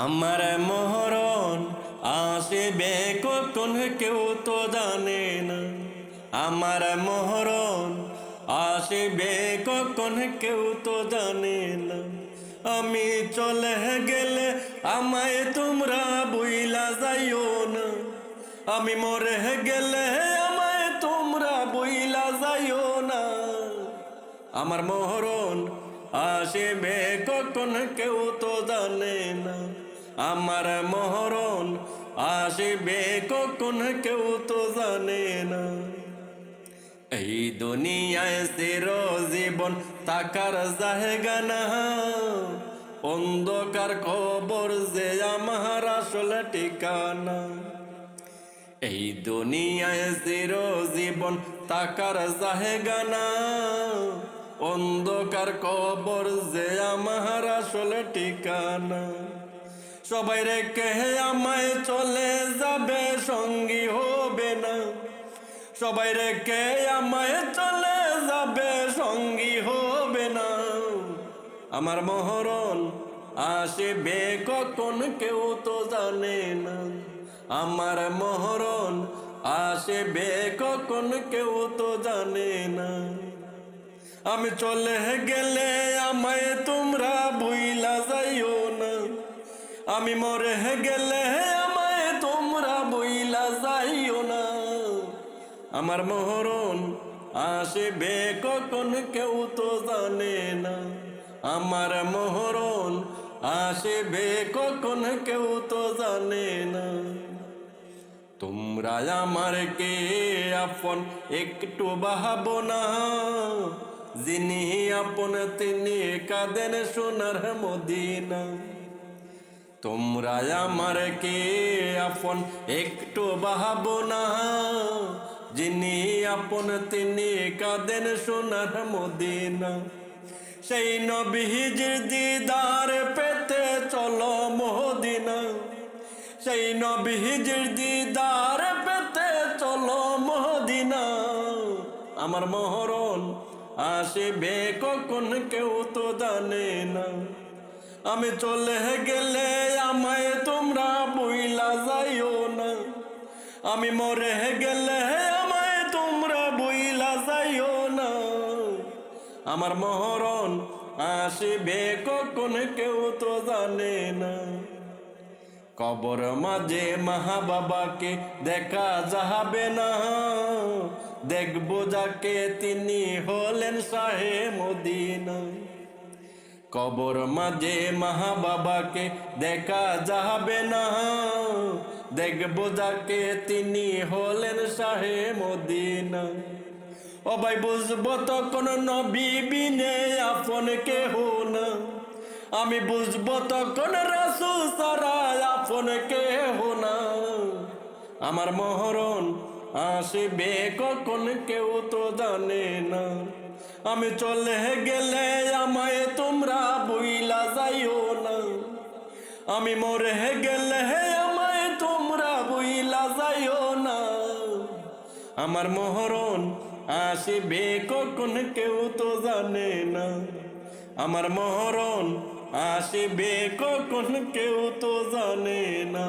আমার মহরণ আসবে কখন কেউ তো জানে না। আমার মহরণ আসবে কখন কেউ তো জানে না। আমি চলে গেলে আমায় তোমরা বইলা যাইও না। আমি মরে গেলে আমায় তোমরা বইলা যাইও না। আমার মহরণ আসবে কখন কেউ তো জানে না। আমার মহরণ আসবে কখন কেউ তো জানে না। এই দুনিয়ায় চির জীবন তাকার জায়গা না। অন্ধকার খবর যে আমার আসলে ঠিকানা। এই দুনিয়ায় চির জীবন তাকার জায়গা না। অন্ধকার কবর যে আমার আসলে ঠিকানা। সবাই রেখে আমায় চলে যাবে, সঙ্গী হবে না। সবাই রেখে আমায় চলে যাবে, সঙ্গী হবে না। আমার মহরণ আসবে কখন কেউ তো জানে না। আমার মহরণ আসবে কখন কেউ তো জানে না। আমি চলে গেলে আমায় তোমরা ভুইলা যাইও না। আমি মরে গেলে আমায় তোমরা বইলা যাইও না। আমার মহরণ আসবে কখন কেউ তো জানে না। আমার মহরণ আসবে কখন কেউ তো জানে না। তোমরা আমার কে আপন একটু বাহাবো না। যিনি আপন, তিনি কাঁদেন সোনার মদিনা। তোমরা আমার কে আপন, একটু না। যিনি আপন, তিনি কাঁদেন সোনার মদিনা। সেই নবীজির দিদার পেতে চলো মদিনা সেই নবীজির দিদার পেতে চলো মদিনা আমার মহরণ আসবে কখন কেউ তো জানে না। আমি চলে গেলে আমায় তোমরা বইলা যাইও না। আমি মরে গেলে আমায় তোমরা বইলা যাইও না। আমার মহরণ আসবে কখন কেউ তো জানে না। কবর মাঝে মহা বাবাকে দেখা যাবে না। দেখব যাকে তিনি হলেন শাহে মদিনা কবর মাঝে মহা বাবাকে দেখা যাবে না। দেখব যাকে তিনি হলেন শাহে মদিনা ও ভাই, বুঝব তখন নবী বিনে আপন কেহ না। আমি বুঝব তখন রাসু সারা আপন কেহ না। আমার মহরণ আসবে কখন কেউ তো জানে না। আমি চলে গেলে আমায় তোমরা বইলা যাইও না। আমি মরে গেলে হে আমায় তোমরা বইলা যাইও না। আমার মহরণ আসবে কখন কেউ তো জানে না। আমার মহরণ আসবে কখন কেউ তো জানে না।